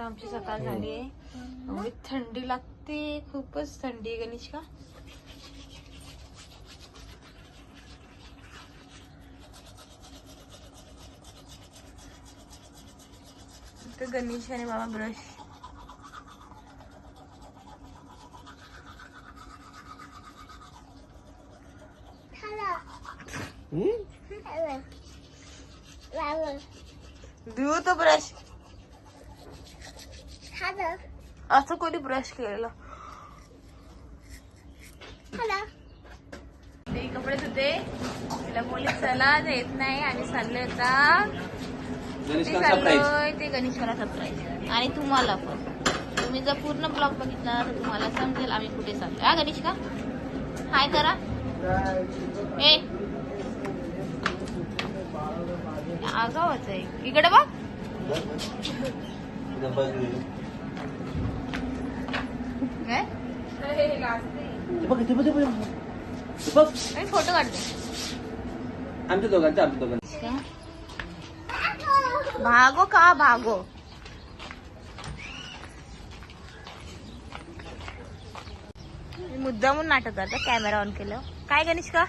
आता आमची सकाळ झाली आहे. एवढी थंडी लागते खूपच थंडी आहे गणेश का? गणेश आणि बाबा ब्रश देऊ तो ब्रश असं कोणी ब्रश केलेलं. ते कपडे धुते. तिला बोलले चला येत नाही आणि चाललोय आता. चाललोय ते गणेशला सरप्राईज आणि तुम्हाला पण. तुम्ही जर पूर्ण ब्लॉग बघितला तर तुम्हाला समजेल आम्ही कुठे चाललोय. हा गणेश का हाय करा. ए. आगावच आहे. इकडे बघ. काय? मी फोटो काढते. आमच्या दोघांच्या भागो का भागो? मुद्दामून नाटक करता कॅमेरा ऑन केलं. काय गणेश का?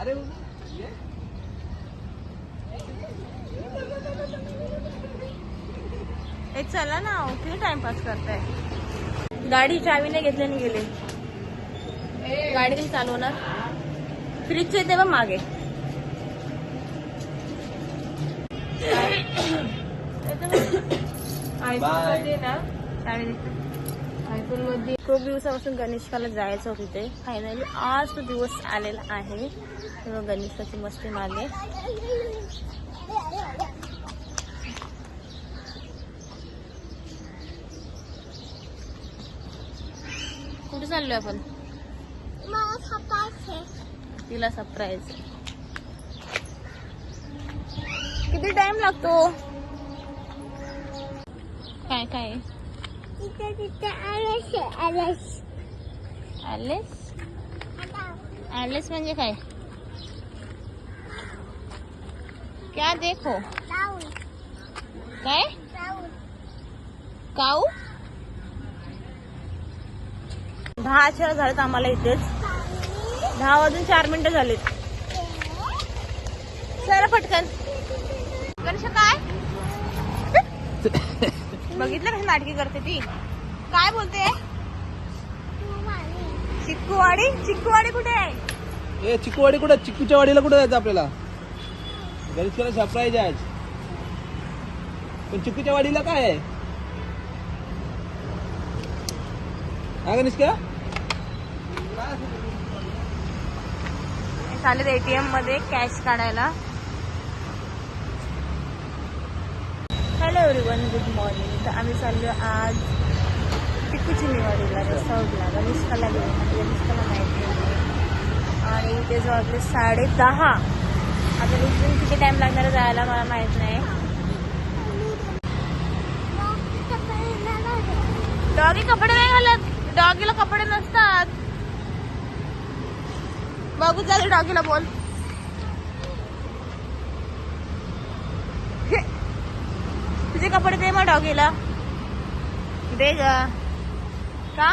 अरे ए चला ना किती टाइमपास करताय. गाडी चावीने घेतल्याने गेले. गाडी कधी चालवणार. फ्रीजचे तेव्हा मागे. Bye. आयफोन मध्ये खूप दिवसापासून गणेशकाला जायचं होतं तिथे फायनली आज तो दिवस आलेला आहे. गणेशाची मस्ती मागे. कुठे चाललोय आपण? तिला सरप्राईज किती टाइम लागतो? काय काय? आलेस? ॲलेस म्हणजे काय? क्या देखो? काय? काऊ? दहाच्या झालेत आम्हाला इथेच. दहा वाजून चार मिनिटं झालेत. सर पटकन. वर्ष काय? बघितलं कशी नाटकी करते ती? काय बोलते? चिक्कूवाडी? चिक्कूवाडी कुठे आहे? ए चिकूवाडी कुठं? चिकूच्या वाडीला कुठं जायचं आपल्याला? गणेशला सरप्राईज आहे आज. पण चिकूच्या वाडीला काय आहे? का चालेल एटीएममध्ये कॅश काढायला. हॅलो गुड मॉर्निंग तर आम्ही चाललो आज टिकूची निवाडीला रिसॉर्टला. गणेशकाला गेलो. म्हणजे गणेशकाला माहिती आहे आणि ते जवळपास साडे दहा. आता इथून किती टाइम लागणार जायला मला माहीत नाही. डॉगी कपडे नाही घालत. डॉगीला कपडे नसतात. बघू चालू डॉगीला बोल. तुझे कपडे दे मग डॉगीला. दे ग. का?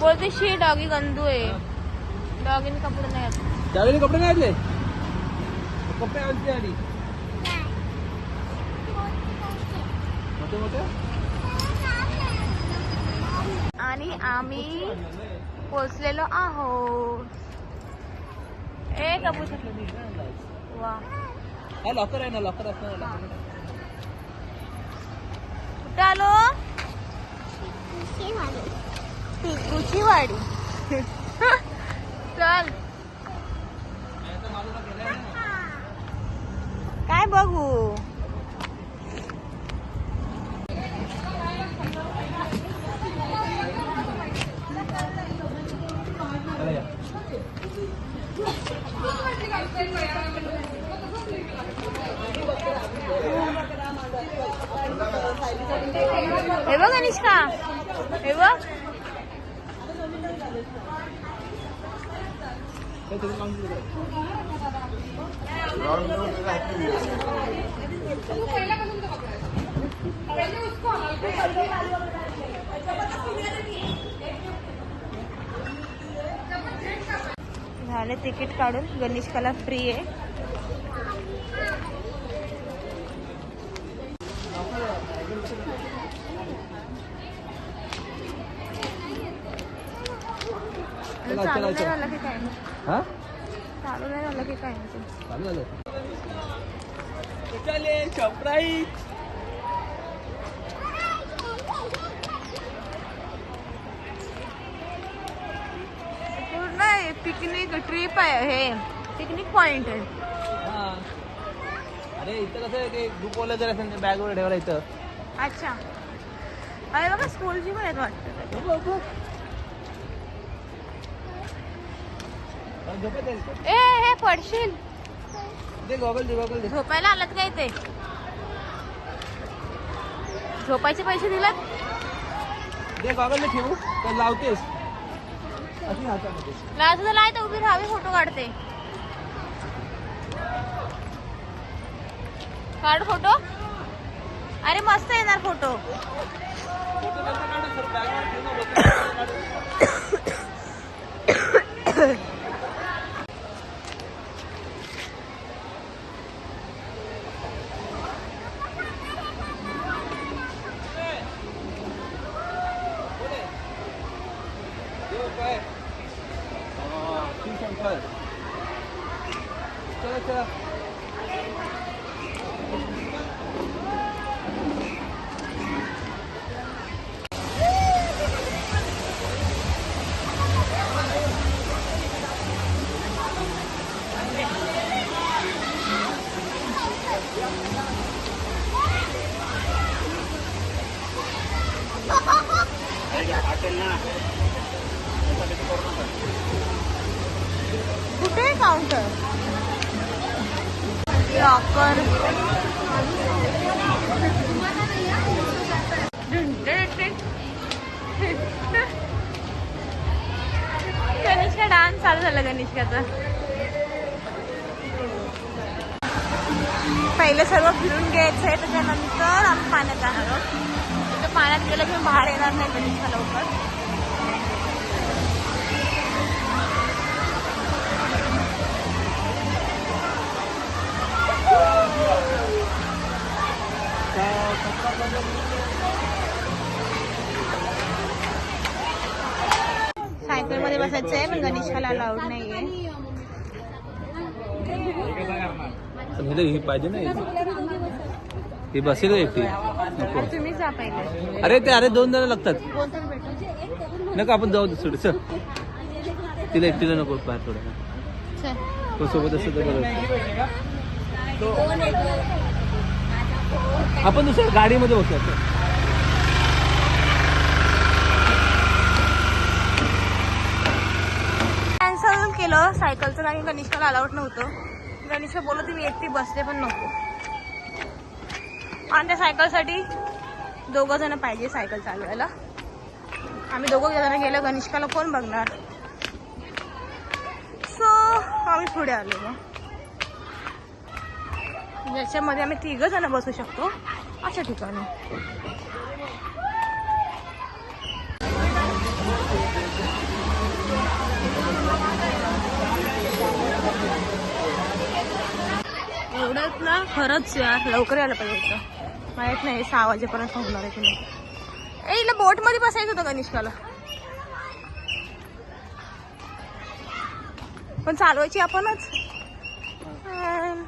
बोलते शी डॉगी गंदू आहे. डॉगीने कपडे नाही घातले. त्यावेळी कपडे नाही आणले कपडे आणते मोठे मोठे? आणि आम्ही पोचलेलो आहोत. ए कपूर. वा. लॉकर आहे ना लॉकर locker. कुठे आलो टिकूची वाडी चल. काय बघू चला या. हे बघ अनिष्का हे बघ झाले तिकीट काढून. गणेशकाला फ्री आहे. चला, चालू चला, चला. नाही? हा झालं की काय? चालू झालं पूर्ण पिकनिक ट्रिप आहे हे. पिकनिक पॉइंट आहे. हा. अरे इथं कसं आहे ते ग्रुप वाले जर असेल बॅग वर ठेवायला इथं. अच्छा. अरे बघा स्कूलची पण आहेत वाटतं झोपेत आहे. ए हे पडशील. झोपायला आलात काय ते झोपायचे पैसे दिलात? दे गॉगल दे ठेवू. लावतेस. लाज झाला तर उभी राहावी फोटो काढते. काढ फोटो. अरे मस्त येणार फोटो. कुठे काउंटर लॉकर. गणेशका डान्स चालू झाला गणेशकाचा. पहिले सर्व फिरून घ्यायचं आहे त्याच्यानंतर आम्ही पाण्यात जाणार आहोत. पाण्यात गेलं की बाहेर येणार नाही गणेशका लवकर. सायकलमध्ये बसायचं आहे पण गणेशाला अलाउड नाहीये. ही पाहिजे ना ही बसेल एकटी नको. अरे तुम्ही जा पहिले. अरे ते अरे दोन जण लागतात. कोणतं भेटू. नको आपण जाऊ सोड चल. तिला एकटीला नको बाहेर थोडं. चल. कोण सोबत असतं तर बरं. आपण दुसऱ्या गाडीमध्ये बसूया कॅन्सल केलं. सायकलचं कारण गणेशला अलाउड नव्हतं. गणेश बोलत मी एकटी बसले पण नको. आणि त्या सायकलसाठी दोघं जण पाहिजे सायकल चालवायला. आम्ही दोघं जण गेलो गणेशकाला कोण बघणार? सो आम्ही पुढे आलो मग. ज्याच्यामध्ये आम्ही तिघ जण बसू शकतो. अशा ठिकाणी. एवढंच ना? खरंच यार लवकर यायला पाहिजे होतं. माहीत नाही सहा वाजेपर्यंत होणार आहे की नाही. ए हिला बोटमध्ये बसायचं होतं कनिष्काला. पण चालवायची आपणच अं,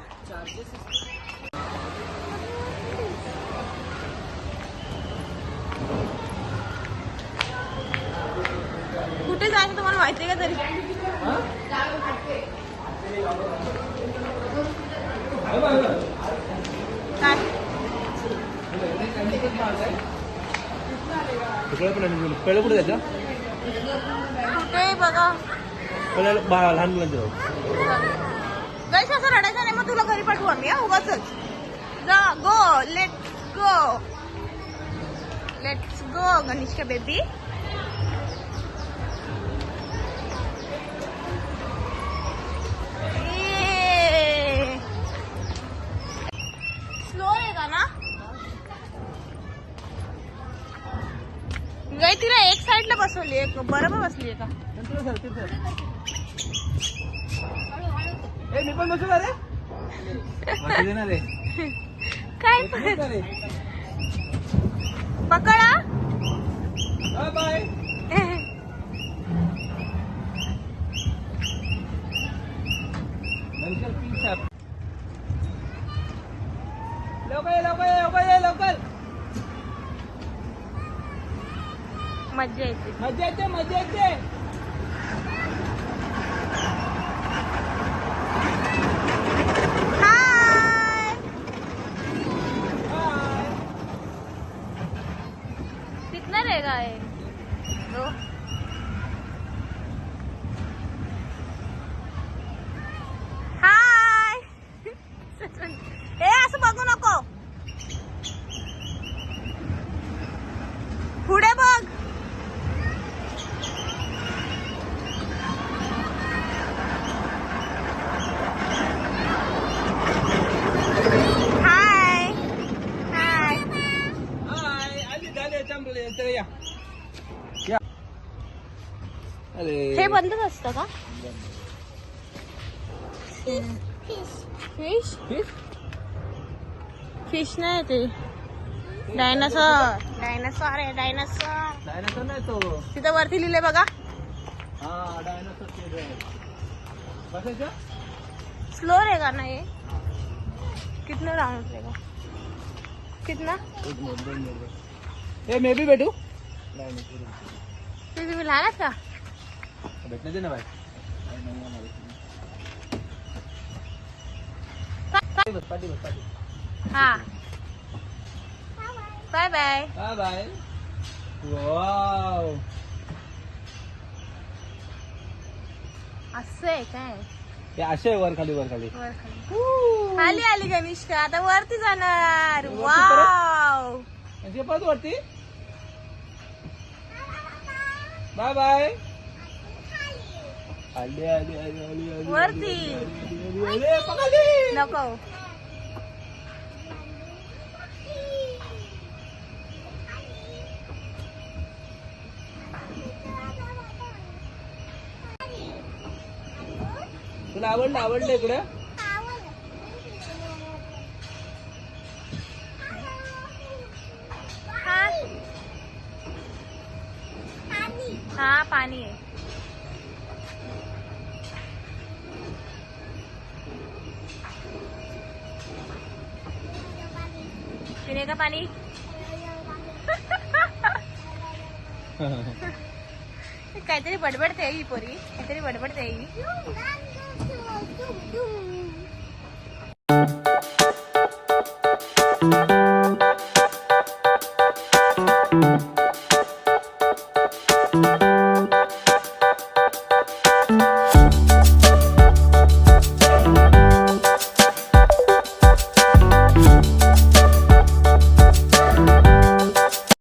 कुठे जायचं तुम्हाला माहिती का तरी. पहिलं कुठे जायचं कुठे बघा. पहिलं लहान मुलांच्या गणेश असं रडायचं नाही मग तुला घरी पाठवू आम्ही उगाच जा go let go let's go Ganesh baby गाई तिला एक साईडला बसवली एक बरोबर बसली का? ए मी पण बसू काय पकडा बाय बाय नंतर पीस आहे. लवकर ये लवकर ये लवकर ये लवकर मज्जा येते. मजा येते मजा येते हाय बाय कितना रहेगा ये दो हाय ए असं बघू नको पुढे बघ हाय हाय हाय आली झाले चांगले चला या या अरे हे बंदच असतं का फिश फिश फिश नाही ते डायनासॉर डायनासॉर आहे डायनासॉर डायनासोर नाही तो तिथं वरती लिहिले बघा हा डायनासोर ते बसायचं स्लो रहेगा ना ये कितना राउंड रहेगा कितना एक मिनिट दोन मिनिट ए मे बी भेटू नाही नाही पुढे. ते तुम्ही भेटणं दे ना बाय बस पाठी बस पाठी हा. Bye bye. Bye bye. Wow. असं आहे काय? असे वर खाली वर खाली. वर खाली. खाली आली गणिष्का आता वरती जाणार. वाव. म्हणजे परत वरती? Bye bye. आली आली आली आली वरती. नको. तुला आवडलं आवडलं इकडं? हा. हा पाणी आहे. തേയി പോരി എത്ര പടപടി തേയി